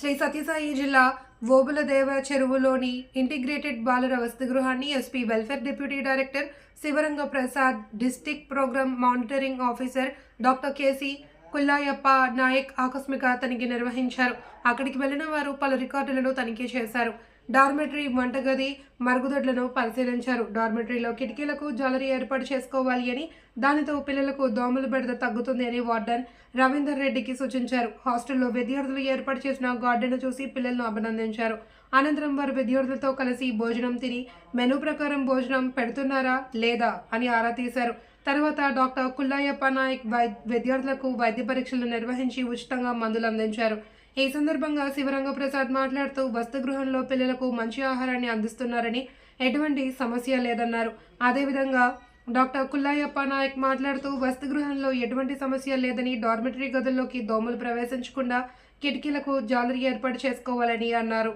శ్రీ సత్యసాయి జిల్లా ఓబులదేవ చెరువులోని ఇంటిగ్రేటెడ్ బాలుర వసతి గృహాన్ని SP welfare deputy director Shivaranga Prasad district program monitoring officer doctor KC Kullayappa Nayak ఆకస్మిక తనిఖీ నిర్వహించారు. అక్కడికి వెళ్ళిన వారు పలు రికార్డులను తనిఖీ చేశారు. డార్మెటరీ వంటగది మరుగుదొడ్లను పరిశీలించారు. డార్మెటరీలో కిటికీలకు జాలరీ ఏర్పాటు చేసుకోవాలి అని దానితో పిల్లలకు దోమల బెడద తగ్గుతుంది అని వార్డెన్ రవీందర్ రెడ్డికి సూచించారు. హాస్టల్లో విద్యార్థులు ఏర్పాటు చేసిన గార్డెన్ చూసి పిల్లలను అభినందించారు. అనంతరం వారు విద్యార్థులతో కలిసి భోజనం తిని మెనూ ప్రకారం భోజనం పెడుతున్నారా లేదా అని ఆరా తీశారు. తర్వాత డాక్టర్ కుల్లాయప్ప నాయక్ వైద్య విద్యార్థులకు వైద్య పరీక్షలు నిర్వహించి ఉచితంగా మందులు అందించారు. ఈ సందర్భంగా శివరంగ ప్రసాద్ మాట్లాడుతూ వసతి గృహంలో పిల్లలకు మంచి ఆహారాన్ని అందిస్తున్నారని ఎటువంటి సమస్య లేదన్నారు. అదేవిధంగా డాక్టర్ కుల్లాయప్ప నాయక్ మాట్లాడుతూ వసతి గృహంలో ఎటువంటి సమస్య లేదని డార్మెటరీ గదుల్లోకి దోమలు ప్రవేశించకుండా కిటికీలకు జాలరీ ఏర్పాటు చేసుకోవాలని అన్నారు.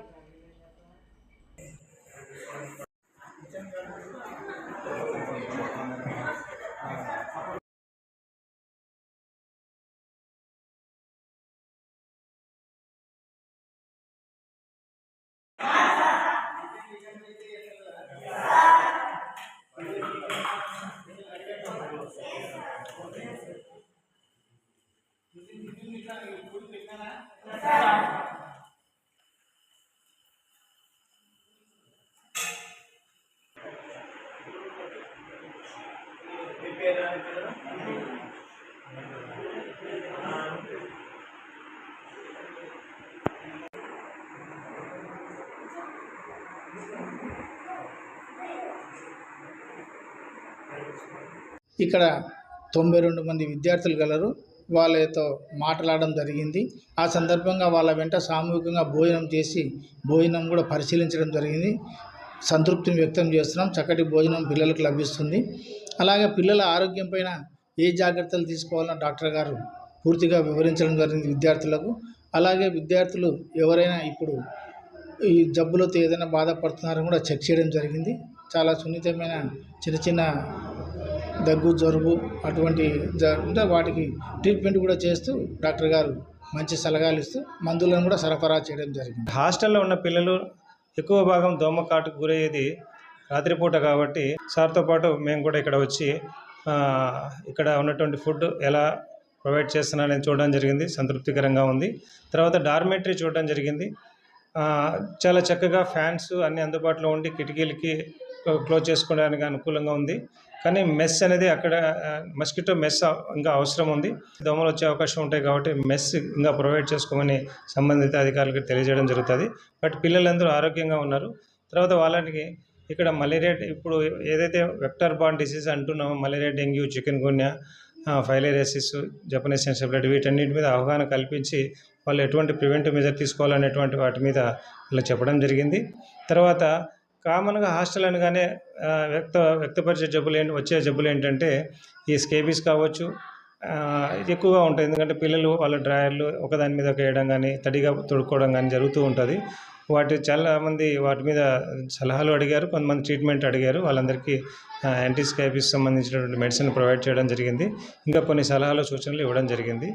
ఇక్కడ తొంభై రెండు మంది విద్యార్థులు గలరు. వాళ్ళతో మాట్లాడడం జరిగింది. ఆ సందర్భంగా వాళ్ళ వెంట సామూహికంగా భోజనం చేసి భోజనం కూడా పరిశీలించడం జరిగింది. సంతృప్తిని వ్యక్తం చేస్తున్నాం. చక్కటి భోజనం పిల్లలకు లభిస్తుంది. అలాగే పిల్లల ఆరోగ్యం పైన ఏ జాగ్రత్తలు తీసుకోవాలన్నా డాక్టర్ గారు పూర్తిగా వివరించడం జరిగింది విద్యార్థులకు. అలాగే విద్యార్థులు ఎవరైనా ఇప్పుడు ఈ జబ్బులతో ఏదైనా బాధపడుతున్నారని కూడా చెక్ చేయడం జరిగింది. చాలా సున్నితమైన చిన్న చిన్న దగ్గు జలుబు అటువంటి జ- ఉంటే వాటికి ట్రీట్మెంట్ కూడా చేస్తూ డాక్టర్ గారు మంచి సలహాలు ఇస్తూ మందులను కూడా సరఫరా చేయడం జరిగింది. హాస్టల్లో ఉన్న పిల్లలు ఎక్కువ భాగం దోమకాటుకు గురయ్యేది రాత్రిపూట కాబట్టి సార్తో పాటు మేము కూడా ఇక్కడ వచ్చి ఇక్కడ ఉన్నటువంటి ఫుడ్ ఎలా ప్రొవైడ్ చేస్తున్నారని చూడడం జరిగింది. సంతృప్తికరంగా ఉంది. తర్వాత డార్మెటరీ చూడడం జరిగింది. చాలా చక్కగా ఫ్యాన్స్ అన్నీ అందుబాటులో ఉండి కిటికీలకి క్లోజ్ చేసుకోవడానికి అనుకూలంగా ఉంది. కానీ మెస్ అనేది అక్కడ మస్కిటో మెస్ ఇంకా అవసరం ఉంది. దోమలు వచ్చే అవకాశం ఉంటాయి కాబట్టి మెస్ ఇంకా ప్రొవైడ్ చేసుకోమని సంబంధిత అధికారులకు తెలియజేయడం జరుగుతుంది. బట్ పిల్లలందరూ ఆరోగ్యంగా ఉన్నారు. తర్వాత వాళ్ళకి ఇక్కడ మలేరియా ఇప్పుడు ఏదైతే vector borne disease అంటున్నామో malaria dengue chikungunya filariasis Japanese encephalitis వీటన్నిటి మీద అవగాహన కల్పించి వాళ్ళు ఎటువంటి ప్రివెంటివ్ మెజర్ తీసుకోవాలనేటువంటి వాటి మీద ఇలా చెప్పడం జరిగింది. తర్వాత కామన్గా హాస్టల్ అనగానే వ్యక్త వ్యక్తపరిచే జబ్బులు ఏంటి వచ్చే జబ్బులు ఏంటంటే ఈ స్కేబీస్ కావచ్చు ఇది ఎక్కువగా ఉంటాయి. ఎందుకంటే పిల్లలు వాళ్ళ డ్రాయర్లు ఒకదాని మీద ఒక వేయడం కానీ తడిగా తొడుక్కోవడం కానీ జరుగుతూ ఉంటుంది. వాటి చాలామంది వాటి మీద సలహాలు అడిగారు కొంతమంది ట్రీట్మెంట్ అడిగారు. వాళ్ళందరికీ యాంటీస్కేపీస్ సంబంధించినటువంటి మెడిసిన్ ప్రొవైడ్ చేయడం జరిగింది. ఇంకా కొన్ని సలహాలు సూచనలు ఇవ్వడం జరిగింది.